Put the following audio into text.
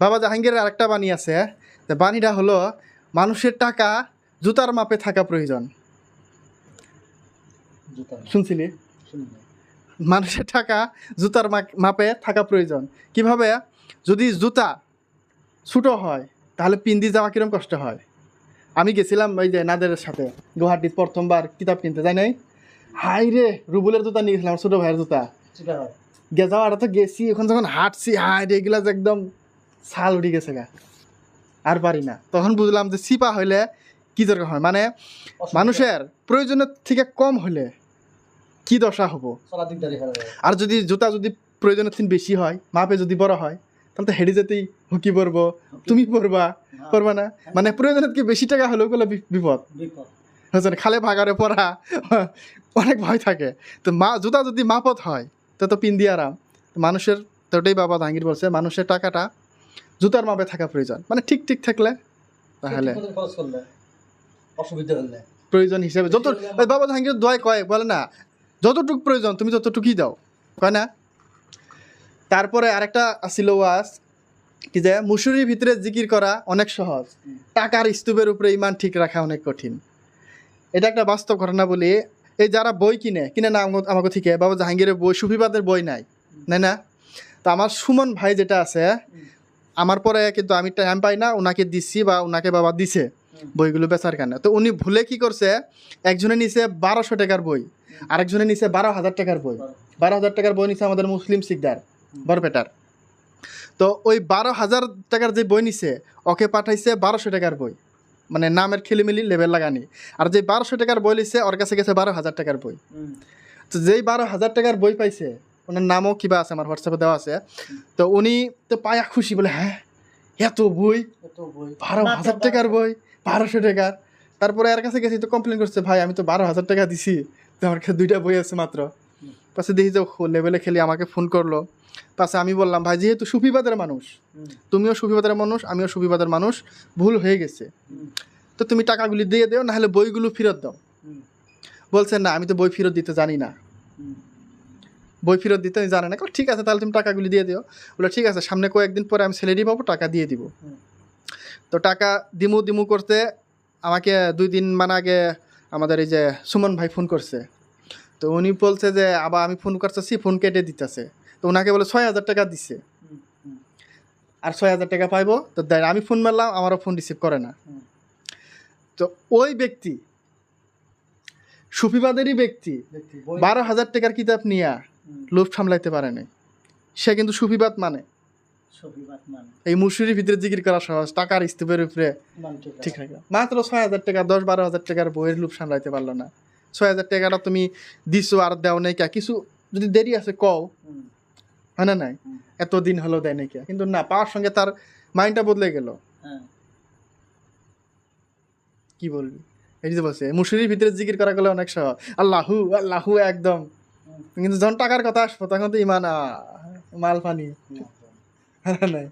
বাবা জাহাঙ্গীরের আরেকটা বাণী আছে যে বাণীটা হলো মানুষের টাকা জুতার মাপে থাকা প্রয়োজন। শুনছিলি? মানুষের টাকা জুতার মাপে থাকা প্রয়োজন। কীভাবে? যদি জুতা ছোটো হয় তাহলে পিন্দি যাওয়া কিরম কষ্ট হয়? আমি গেছিলাম ওই যে নাদের সাথে গুয়াহাটির প্রথমবার কিতাব কিনতে যাই নাই হাই রে রুবুলের জুতা নিয়ে গেছিলাম ছোটো ভাইয়ের জুতা। চিকা গে যাওয়ার তো গেছি এখন যখন হাঁটছি হাই রে এগুলা একদম ছাল উঠে গেছে গা। আর পারি না। তখন বুঝলাম যে সিপা হইলে কি দরকার হয়? মানে মানুষের প্রয়োজনের থেকে কম হলে কি দশা হব? আর যদি জুতা যদি প্রয়োজনের থেকে বেশি হয় মাপে যদি বড় হয় তাহলে তো হেঁটে যেতেই হুকি। পরবো তুমি পরবা পরবা না? মানে প্রয়োজনের থেকে বেশি টাকা হলেও গেলে বিপদ। বুঝছেন খালে ভাগারে পড়া অনেক ভয় থাকে। তো মা জুতা যদি মাপত হয় তো তো পিন দিয়ে আরাম মানুষের তো ওটাই বাবা জাহাঙ্গীর বলছে মানুষের টাকাটা জুতার মাপে থাকা প্রয়োজন। মানে ঠিক ঠিক থাকলে তাহলে অসুবিধা হলে। প্রয়োজন হিসেবে যত বাবা জাহাঙ্গীর দোয়াই কয় বলে না যতটুকু প্রয়োজন তুমি ততটুকুই দাও। কয় না? তারপরে আরেকটা আসিল ওয়াজ কি যে মুসুরির ভিতরে জিকির করা অনেক সহজ। টাকার স্তূপের উপরে ইমান ঠিক রাখা অনেক কঠিন। এটা একটা বাস্তব ঘটনা বলি এই যারা বই কিনে কিনে না আমাকে থেকে বাবা জাহাঙ্গীরের বই সুফিবাদের বই নাই নাই না? তো আমার সুমন ভাই যেটা আছে আমার পরে কিন্তু আমি টাইম পাই না ওনাকে দিচ্ছি বা ওনাকে বাবা দিছে বইগুলো বেচার কেন তো উনি ভুলে কি করছে একজনে নিছে বারোশো টাকার বই আরেকজনে নিছে বারো হাজার টাকার বই। বারো হাজার টাকার বই নিছে আমাদের মুসলিম শিকদার বরপেটার। তো ওই বারো হাজার টাকার যে বই নিছে ওকে পাঠাইছে বারোশো টাকার বই। মানে নামের খেলিমেলি লেবেল লাগানি আর যে বারোশো টাকার বই লিছে ওর কাছে গেছে বারো হাজার টাকার বই। তো যেই বারো হাজার টাকার বই পাইছে ওনার নামও কিবা আছে আমার হোয়াটসঅ্যাপে দেওয়া আছে। তো উনি তো পায়া খুশি বলে হ্যাঁ এত বই বই। বারো হাজার টাকার বই বারোশো টাকার। তারপরে এর কাছে গেছি তো কমপ্লেন করছে ভাই আমি তো বারো হাজার টাকা দিছি তো আমার কাছে দুইটা বই আছে মাত্র। পাশে দেখি যে লেভেলে খেলি আমাকে ফোন করল। পাশে আমি বললাম ভাই যেহেতু সুফিবাদের মানুষ তুমিও সুফিবাদের মানুষ আমিও সুফিবাদের মানুষ ভুল হয়ে গেছে। তো তুমি টাকাগুলি দিয়ে দেও নাহলে বইগুলো ফেরত দাও। বলছে না আমি তো বই ফেরত দিতে জানি না। বই ফেরত দিতে জানে না। কই, ঠিক আছে তাহলে তুমি টাকাগুলি দিয়ে দিও। বলে ঠিক আছে সামনে কয়েকদিন পরে আমি স্যালারি পাবো টাকা দিয়ে দিব। তো টাকা দিমু দিমু করতে আমাকে দুই দিন মানে আগে আমাদের এই যে সুমন ভাই ফোন করছে। তো উনি বলছে যে আবার আমি ফোন করতেছি ফোন কেটে দিতেছে। তো ওনাকে বলে ছয় হাজার টাকা দিচ্ছে আর ছয় হাজার টাকা পাইবো? তো আমি ফোন মারলাম আমারও ফোন রিসিভ করে না। তো ওই ব্যক্তি সুফিবাদেরই ব্যক্তি বারো হাজার টাকার কিতাব নিয়ে লোভ সামলাইতে পারে নাই। সে কিন্তু সুফিবাদ মানে। এই মুসুরির ভিতরে জিকির করা সহজ টাকার স্তূপের উপরে ঠিক রাখে। মাত্র ছয় হাজার টাকা দশ বারো হাজার টাকার বইয়ের লোভ সামলাইতে পারল না। ছয় হাজার টাকাটা তুমি দিছো আর দেও নাই কা? কিছু যদি দেরি আছে কও। হয় না নাই? হুম। এত দিন হলো দেয় নাই কিন্তু না পাওয়ার সঙ্গে তার মাইন্ডটা বদলে গেল। কি বলবি? এই যে বলছে মুসুরির ভিতরে জিকির করা গেলে অনেক সহজ। আল্লাহু আল্লাহু একদম। কিন্তু যখন টাকার কথা আসব তখন তো ইমান মাল পানি। হ্যাঁ নাই।